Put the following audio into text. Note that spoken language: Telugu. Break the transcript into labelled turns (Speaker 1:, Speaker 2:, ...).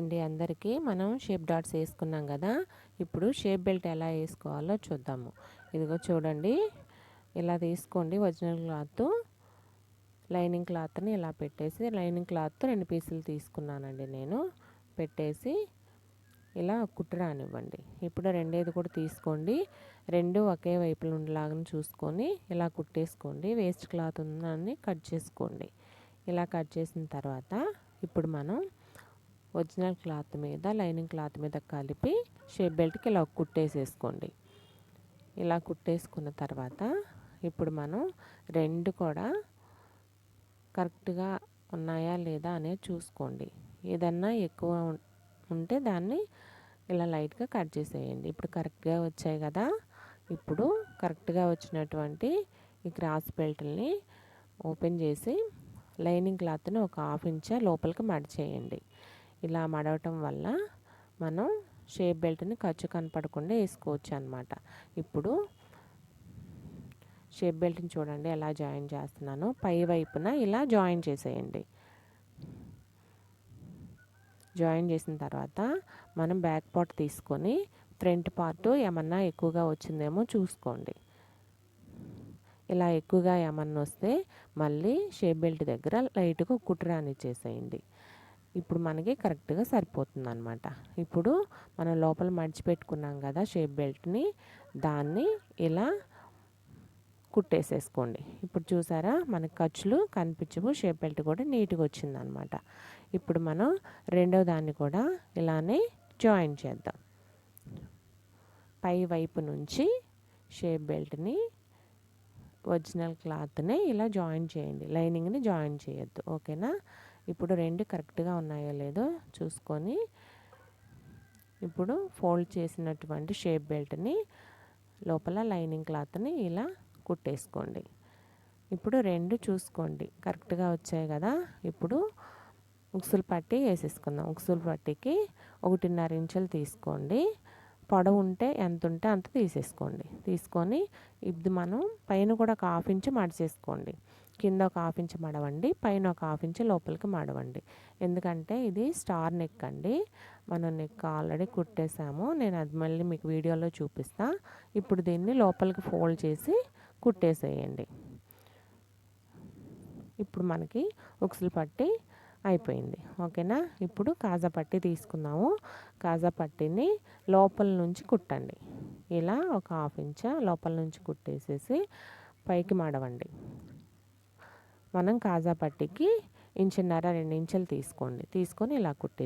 Speaker 1: అండి అందరికీ. మనం షేప్ డాట్స్ వేసుకున్నాం కదా ఇప్పుడు షేప్ బెల్ట్ ఎలా వేసుకోవాలో చూద్దాము. ఇదిగో చూడండి ఇలా తీసుకోండి ఒరిజినల్ క్లాత్. లైనింగ్ క్లాత్ని ఇలా పెట్టేసి లైనింగ్ క్లాత్ రెండు పీసులు తీసుకున్నానండి నేను. పెట్టేసి ఇలా కుట్టరానివ్వండి ఇప్పుడు రెండేది కూడా తీసుకోండి. రెండు ఒకే వైపులు ఉండేలాగా చూసుకొని ఇలా కుట్టేసుకోండి. వేస్ట్ క్లాత్ ఉందని కట్ చేసుకోండి. ఇలా కట్ చేసిన తర్వాత ఇప్పుడు మనం ఒరిజినల్ క్లాత్ మీద లైనింగ్ క్లాత్ మీద కలిపి షేప్ బెల్ట్కి ఇలా కుట్టేసేసుకోండి. ఇలా కుట్టేసుకున్న తర్వాత ఇప్పుడు మనం రెండు కూడా కరెక్ట్గా ఉన్నాయా లేదా అనేది చూసుకోండి. ఏదన్నా ఎక్కువ ఉంటే దాన్ని ఇలా లైట్గా కట్ చేసేయండి. ఇప్పుడు కరెక్ట్గా వచ్చాయి కదా ఇప్పుడు కరెక్ట్గా వచ్చినటువంటి ఈ క్రాస్ బెల్ట్ని ఓపెన్ చేసి లైనింగ్ క్లాత్ని ఒక హాఫ్ ఇంచ్ లోపలికి మడిచేయండి. ఇలా మడవటం వల్ల మనం షేప్ బెల్ట్ని ఖర్చు కనపడకుండా వేసుకోవచ్చు అనమాట ఇప్పుడు షేప్ బెల్ట్ని చూడండి ఎలా జాయిన్ చేస్తున్నాను. పై వైపున ఇలా జాయిన్ చేసేయండి. జాయిన్ చేసిన తర్వాత మనం బ్యాక్ పార్ట్ తీసుకొని ఫ్రంట్ పార్ట్ ఏమన్నా ఎక్కువగా వచ్చిందేమో చూసుకోండి. ఇలా ఎక్కువగా ఏమన్నా వస్తే మళ్ళీ షేప్ బెల్ట్ దగ్గర లైట్గా కుట్రాని చేసేయండి. ఇప్పుడు మనకి కరెక్ట్గా సరిపోతుంది అనమాట ఇప్పుడు మనం లోపల మడిచిపెట్టుకున్నాం కదా షేప్ బెల్ట్ని దాన్ని ఇలా కుట్టేసేసుకోండి. ఇప్పుడు చూసారా మనకి ఖర్చులు కనిపించవు షేప్ బెల్ట్ కూడా నీట్గా వచ్చిందనమాట ఇప్పుడు మనం రెండో దాన్ని కూడా ఇలానే జాయిన్ చేద్దాం. పై వైపు నుంచి షేప్ బెల్ట్ని ఒరిజినల్ క్లాత్ని ఇలా జాయిన్ చేయండి. లైనింగ్ని జాయిన్ చేయొద్దు. ఓకేనా? ఇప్పుడు రెండు కరెక్ట్గా ఉన్నాయో లేదో చూసుకొని ఇప్పుడు ఫోల్డ్ చేసినటువంటి షేప్ బెల్ట్ని లోపల లైనింగ్ క్లాత్ని ఇలా కుట్టేసుకోండి. ఇప్పుడు రెండు చూసుకోండి. కరెక్ట్గా వచ్చాయి కదా? ఇప్పుడు ఉక్సులు పట్టి వేసేసుకుందాం. ఉక్సులు పట్టికి ఒకటిన్నర ఇంచులు తీసుకోండి. పొడవు ఉంటే ఎంత ఉంటే అంత తీసేసుకోండి. తీసుకొని ఇది మనం పైన కూడా ఒక హాఫ్ ఇంచ్ మడిచేసుకోండి. కింద ఒక హాఫ్ ఇంచ్ మడవండి. పైన ఒక హాఫ్ ఇంచ్ లోపలికి మడవండి. ఎందుకంటే ఇది స్టార్ నెక్ అండి. మనం నెక్ ఆల్రెడీ కుట్టేసాము. నేను అది మళ్ళీ మీకు వీడియోలో చూపిస్తా. ఇప్పుడు దీన్ని లోపలికి ఫోల్డ్ చేసి కుట్టేసేయండి. ఇప్పుడు మనకి ఉక్సులు పట్టి అయిపోయింది. ఓకేనా? ఇప్పుడు కాజా పట్టి తీసుకుందాము. కాజా పట్టిని లోపల నుంచి కుట్టండి. ఇలా ఒక హాఫ్ ఇంచ్ లోపల నుంచి కుట్టేసేసి పైకి మడవండి. మనం కాజా పట్టికి ఇంచున్నర రెండు ఇంచులు తీసుకోండి. తీసుకొని ఇలా కుట్టేసి